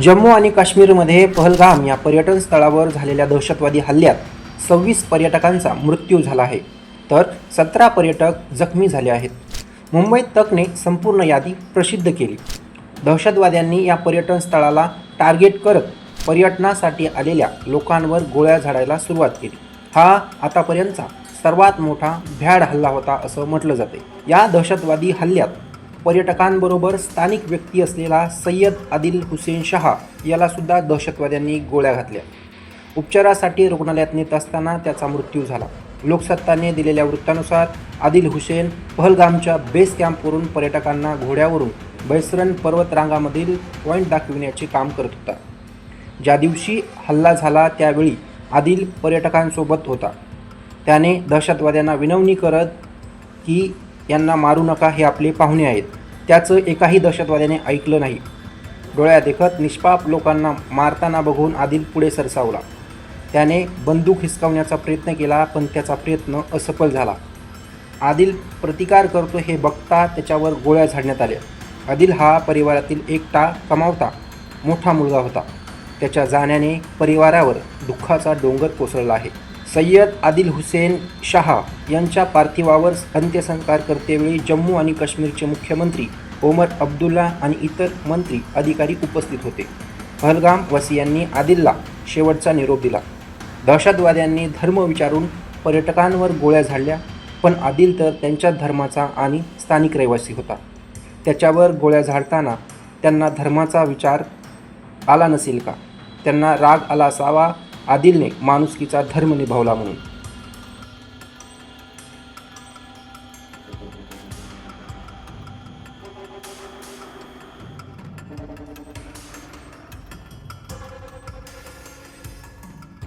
जम्मू आणि काश्मीरमध्ये पहलगाम या पर्यटन स्थळावर झालेल्या दहशतवादी हल्ल्यात सव्वीस पर्यटकांचा मृत्यू झाला आहे. तर सतरा पर्यटक जखमी झाले आहेत. मुंबईत तकने संपूर्ण यादी प्रसिद्ध केली. दहशतवाद्यांनी या पर्यटन स्थळाला टार्गेट करत पर्यटनासाठी आलेल्या लोकांवर गोळ्या झाडायला सुरुवात केली. हा आतापर्यंतचा सर्वात मोठा भ्याड हल्ला होता असं म्हटलं जाते. या दहशतवादी हल्ल्यात पर्यटकांबरोबर स्थानिक व्यक्ती असलेला सय्यद आदिल हुसेन शहा यालासुद्धा दहशतवाद्यांनी गोळ्या घातल्या. उपचारासाठी रुग्णालयात नेत असताना त्याचा मृत्यू झाला. लोकसत्ताने दिलेल्या वृत्तानुसार आदिल हुसेन पहलगामच्या बेस कॅम्पवरून पर्यटकांना घोड्यावरून बैसरन पर्वतरांगामधील पॉईंट दाखविण्याचे काम करत होता. ज्या दिवशी हल्ला झाला त्यावेळी आदिल पर्यटकांसोबत होता. त्याने दहशतवाद्यांना विनवणी करत की यांना मारू नका हे आपले पाहुणे आहेत. त्याचं एकाही दहशतवाद्याने ऐकलं नाही. डोळ्या देखत निष्पाप लोकांना मारताना बघून आदिल पुढे सरसावला. त्याने बंदूक हिसकावण्याचा प्रयत्न केला पण त्याचा प्रयत्न असफल झाला. आदिल प्रतिकार करतो हे बघता त्याच्यावर गोळ्या झाडण्यात आल्या. आदिल हा परिवारातील एकटा कमावता मोठा मुलगा होता. त्याच्या जाण्याने परिवारावर दुःखाचा डोंगर कोसळला आहे. सय्यद आदिल हुसेन शहा यांच्या पार्थिवावर अंत्यसंस्कार करतेवेळी जम्मू आणि काश्मीरचे मुख्यमंत्री ओमर अब्दुल्ला आणि इतर मंत्री अधिकारी उपस्थित होते. पहलगाम वसियांनी आदिलला शेवटचा निरोप दिला. दहशतवाद्यांनी धर्म विचारून पर्यटकांवर गोळ्या झाडल्या पण आदिल तर त्यांच्या धर्माचा आणि स्थानिक रहिवासी होता. त्याच्यावर गोळ्या झाडताना त्यांना धर्माचा विचार आला नसेल का? त्यांना राग आला असावा आदिलने माणुसकीचा धर्म निभावला म्हणून.